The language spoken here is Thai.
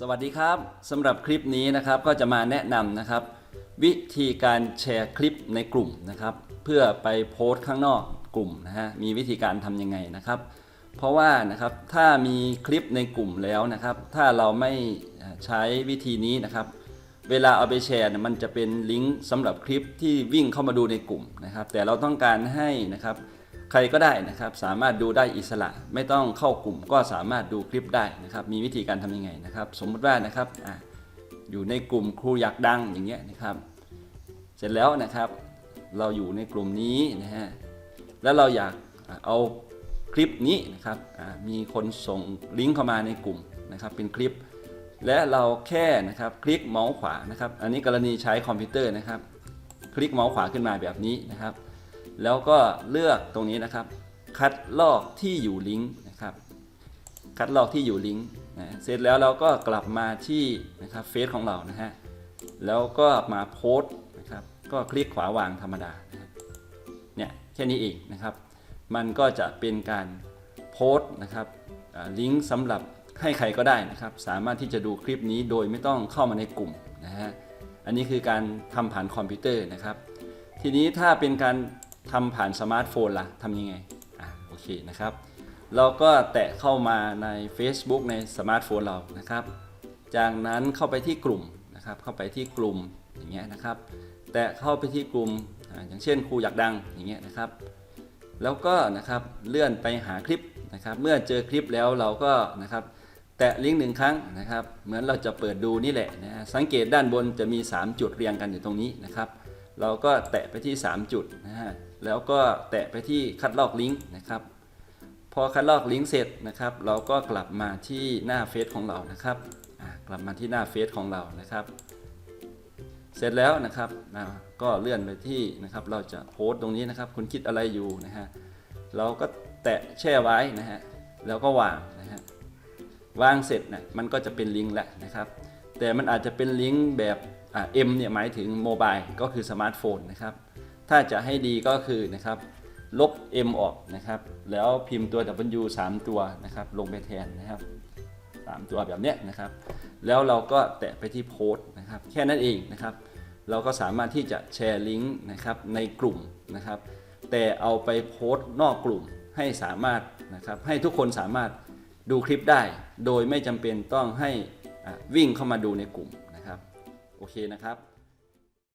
สวัสดีครับสำหรับคลิปนี้นะครับก็จะมาแนะนำนะครับ วิธีการแชร์คลิปในกลุ่มนะครับ เพื่อไปโพสต์ข้างนอกกลุ่มนะฮะมีวิธีการทำยังไงนะครับ เพราะว่านะครับถ้ามีคลิปในกลุ่มแล้วนะครับ ถ้าเราไม่ใช้วิธีนี้นะครับ เวลาเอาไปแชร์มันจะเป็นลิงก์สำหรับคลิปที่วิ่งเข้ามาดูในกลุ่มนะครับ แต่เราต้องการให้นะครับ ใครก็ได้นะครับ สามารถดูได้อิสระ ไม่ต้องเข้ากลุ่มก็สามารถดูคลิปได้นะครับ มีวิธีการทำยังไงนะครับ สมมุติว่านะครับออยู่ในกลุ่มครูอยากดังอย่างเงี้ยนะครับ เสร็จแล้วนะครับ เราอยู่ในกลุ่มนี้นะฮะแล้วเราอยากเอาคลิปนี้นะครับมีคนส่งลิงก์เข้ามาในกลุ่มนะครับ เป็นคลิป และเราแค่นะครับคลิกเมาส์ขวานะครับ อันนี้กรณีใช้คอมพิวเตอร์นะครับ คลิกเมาส์ขวาขึ้นมาแบบนี้นะครับ แล้วก็เลือกตรงนี้นะครับ คัดลอกที่อยู่ลิงก์นะครับ คัดลอกที่อยู่ลิงก์นะเสร็จแล้วเราก็กลับมาที่นะครับเฟซของเรานะฮะแล้วก็มาโพสต์นะครับ ก็คลิกขวาวางธรรมดาเนี่ยแค่นี้เองนะครับ มันก็จะเป็นการโพสต์นะครับลิงก์สำหรับให้ใครก็ได้นะครับ สามารถที่จะดูคลิปนี้โดยไม่ต้องเข้ามาในกลุ่มนะฮะอันนี้คือการทำผ่านคอมพิวเตอร์นะครับ ทีนี้ถ้าเป็นการ ทำผ่านสมาร์ทโฟนล่ะทำยังไงอะโอเคนะครับ เราก็แตะเข้ามาใน Facebook ในสมาร์ทโฟนเรานะครับ จากนั้นเข้าไปที่กลุ่มนะครับ เข้าไปที่กลุ่มอย่างเงี้ยนะครับ แตะเข้าไปที่กลุ่มออย่างเช่นครูอยากดังอย่างเงี้ยนะครับ แล้วก็นะครับเลื่อนไปหาคลิปนะครับ เมื่อเจอคลิปแล้วเราก็นะครับแตะลิงก์หนึ่งครั้งนะครับ เหมือนเราจะเปิดดูนี่แหละนะฮะสังเกตด้านบนจะมี 3 จุดเรียงกันอยู่ตรงนี้นะครับ เราก็แตะไปที่ 3 จุดนะฮะแล้วก็แตะไปที่คัดลอกลิงก์นะครับ พอคัดลอกลิงก์เสร็จนะครับ เราก็กลับมาที่หน้าเฟซของเรานะครับกลับมาที่หน้าเฟซของเรานะครับ เสร็จแล้วนะครับอะก็เลื่อนไปที่นะครับ เราจะโพสต์ตรงนี้นะครับ คุณคิดอะไรอยู่นะฮะเราก็แตะแช่ไว้นะฮะแล้วก็วางนะฮะวางเสร็จนะมันก็จะเป็นลิงก์แล้วนะครับ แต่มันอาจจะเป็นลิงก์แบบอ่า M เนี่ยหมายถึงโมบายก็คือสมาร์ทโฟนนะครับ ถ้าจะให้ดีก็คือนะครับลบ M ออกนะครับ แล้วพิมพ์ตัว W 3 ตัวนะครับลงไปแทนนะครับ 3 ตัวแบบเนี้ยนะครับ แล้วเราก็แตะไปที่โพสต์นะครับ แค่นั้นเองนะครับ เราก็สามารถที่จะแชร์ลิงก์นะครับในกลุ่มนะครับ แต่เอาไปโพสต์นอกกลุ่มให้สามารถนะครับ ให้ทุกคนสามารถดูคลิปได้ โดยไม่จำเป็นต้องให้ วิ่งเข้ามาดูในกลุ่มนะครับ โอเคนะครับ